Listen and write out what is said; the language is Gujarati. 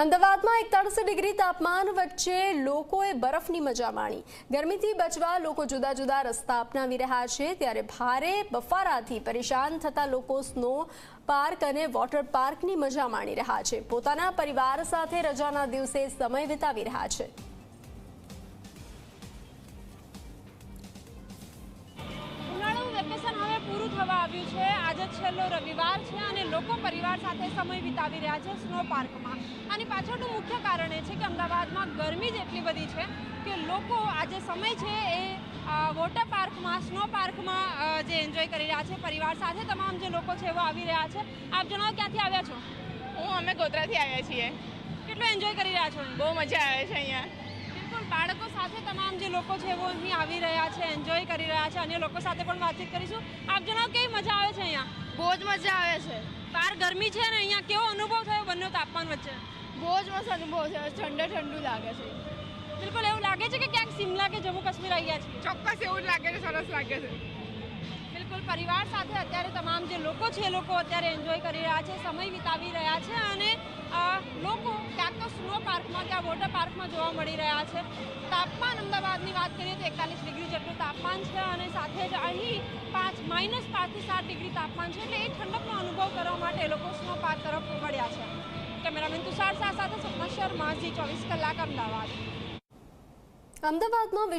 અમદાવાદમાં એકતાળીસ ડિગ્રી તાપમાન વચ્ચે લોકોએ બરફની મજા માણી. ગરમીથી બચવા લોકો જુદા જુદા રસ્તા અપનાવી રહ્યા છે. ત્યારે ભારે બફારાથી પરેશાન થતા લોકો સ્નો પાર્ક અને વોટર પાર્કની મજા માણી રહ્યા છે. પોતાના પરિવાર સાથે રજાના દિવસે સમય વિતાવી રહ્યા છે. આવ્યું છે. આજે છેલ્લો રવિવાર છે અને લોકો પરિવાર સાથે સમય વિતાવી રહ્યા છે સ્નો પાર્કમાં. આની પાછળનું મુખ્ય કારણ એ છે કે અમદાવાદમાં ગરમી જ એટલી બધી છે કે લોકો આજે સમય છે એ વોટર પાર્કમાં સ્નો પાર્કમાં જે એન્જોય કરી રહ્યા છે. પરિવાર સાથે તમામ જે લોકો છે એવો આવી રહ્યા છે. આપ જણાવો ક્યાંથી આવ્યા છો? હું અમે ગોધરાથી આવ્યા છીએ. કેટલો એન્જોય કરી રહ્યા છો? બહુ મજા આવે છે અહીંયા. બાળકો સાથે તમામ જે લોકો છે એવો અહીં આવી રહ્યા છે એન્જોય કરી રહ્યા છે અન્ય લોકો સાથે પણ વાતચીત કરીશું. આપ જણાવો કેવી મજા આવે છે અહીંયા? બહુ જ મજા આવે છે. બહાર ગરમી છે ને અહીંયા કેવો અનુભવ થયો બંને તાપમાન વચ્ચે? બહુ જ મસ્ત અનુભવ છે ઠંડુ ઠંડુ લાગે છે. બિલકુલ એવું લાગે છે કે ક્યાંક શિમલા કે જમ્મુ કાશ્મીર આવ્યા છે? ચોક્કસ એવું લાગે છે સરસ લાગે છે. બિલકુલ પરિવાર સાથે અત્યારે તમામ જે લોકો છે એ લોકો અત્યારે એન્જોય કરી રહ્યા છે સમય વિતાવી રહ્યા છે અને સ્નો કે આ વોટર પાર્કમાં જોવા મળી રહ્યા છે. તાપમાન અમદાવાદની વાત કરીએ તો એકતાલીસ ડિગ્રી જેટલું તાપમાન છે અને સાથે જ અહીં પાંચ માઇનસ પાંચથી સાત ડિગ્રી તાપમાન છે એટલે એ ઠંડકનો અનુભવ કરવા માટે લોકો સ્નો પાર્ક તરફ વળ્યા છે. કેમેરામેન તુષાર શાહ સાથે સપના શર્મા જી ચોવીસ કલાક, અમદાવાદ. અમદાવાદમાં